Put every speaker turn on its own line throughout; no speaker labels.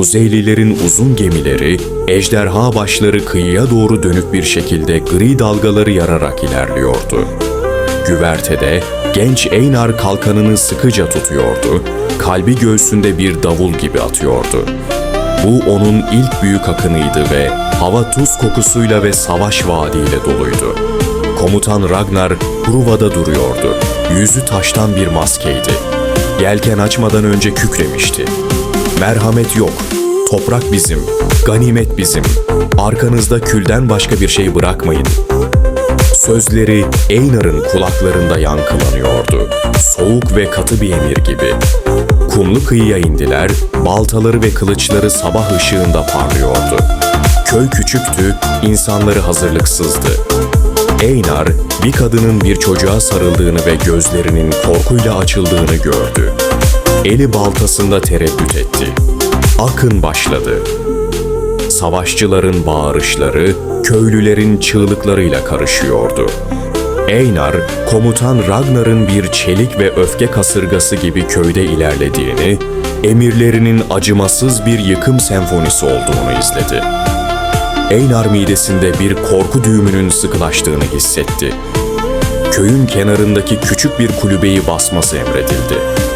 Kuzeylilerin uzun gemileri, ejderha başları kıyıya doğru dönük bir şekilde gri dalgaları yararak ilerliyordu. Güvertede genç Einar kalkanını sıkıca tutuyordu, kalbi göğsünde bir davul gibi atıyordu. Bu onun ilk büyük akınıydı ve hava tuz kokusuyla ve savaş vaadiyle doluydu. Komutan Ragnar Hruva'da duruyordu. Yüzü taştan bir maskeydi. Yelken açmadan önce kükremişti. Merhamet yok. Toprak bizim. Ganimet bizim. Arkanızda külden başka bir şey bırakmayın. Sözleri Einar'ın kulaklarında yankılanıyordu. Soğuk ve katı bir emir gibi. Kumlu kıyıya indiler, baltaları ve kılıçları sabah ışığında parlıyordu. Köy küçüktü, insanları hazırlıksızdı. Einar, bir kadının bir çocuğa sarıldığını ve gözlerinin korkuyla açıldığını gördü. Eli baltasında tereddüt etti. Akın başladı. Savaşçıların bağırışları, köylülerin çığlıklarıyla karışıyordu. Einar, komutan Ragnar'ın bir çelik ve öfke kasırgası gibi köyde ilerlediğini, emirlerinin acımasız bir yıkım senfonisi olduğunu izledi. Einar midesinde bir korku düğümünün sıkılaştığını hissetti. Köyün kenarındaki küçük bir kulübeyi basması emredildi.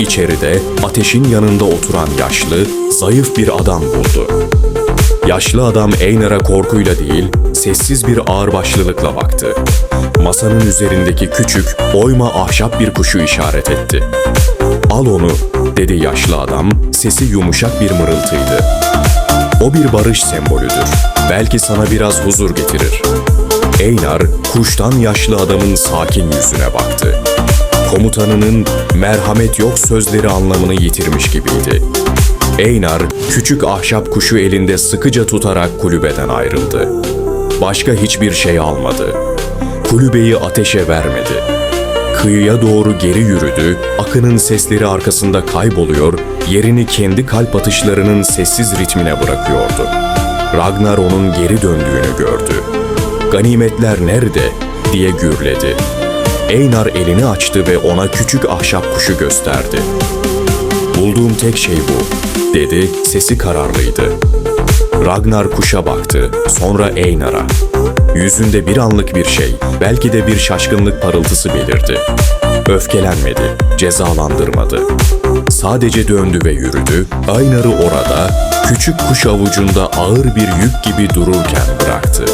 İçeride ateşin yanında oturan yaşlı, zayıf bir adam buldu. Yaşlı adam Einar'a korkuyla değil, sessiz bir ağırbaşlılıkla baktı. Masanın üzerindeki küçük, oyma ahşap bir kuşu işaret etti. "Al onu," dedi yaşlı adam, sesi yumuşak bir mırıltıydı. O bir barış sembolüdür. Belki sana biraz huzur getirir. Einar, kuştan yaşlı adamın sakin yüzüne baktı. Komutanının merhamet yok sözleri anlamını yitirmiş gibiydi. Einar, küçük ahşap kuşu elinde sıkıca tutarak kulübeden ayrıldı. Başka hiçbir şey almadı. Kulübeyi ateşe vermedi. Kıyıya doğru geri yürüdü, akının sesleri arkasında kayboluyor, yerini kendi kalp atışlarının sessiz ritmine bırakıyordu. Ragnar onun geri döndüğünü gördü. Ganimetler nerede diye gürledi. Einar elini açtı ve ona küçük ahşap kuşu gösterdi. Bulduğum tek şey bu, dedi, sesi kararlıydı. Ragnar kuşa baktı, sonra Einar'a. Yüzünde bir anlık bir şey, belki de bir şaşkınlık parıltısı belirdi. Öfkelenmedi, cezalandırmadı. Sadece döndü ve yürüdü, Einar'ı orada, küçük kuş avucunda ağır bir yük gibi dururken bıraktı.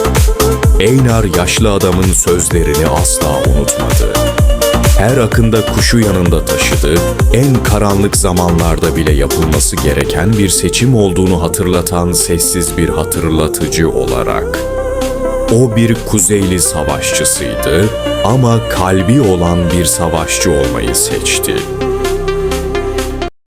Einar yaşlı adamın sözlerini asla unutmadı. Her akında kuşu yanında taşıdı, en karanlık zamanlarda bile yapılması gereken bir seçim olduğunu hatırlatan sessiz bir hatırlatıcı olarak. O bir Kuzeyli savaşçısıydı ama kalbi olan bir savaşçı olmayı seçti.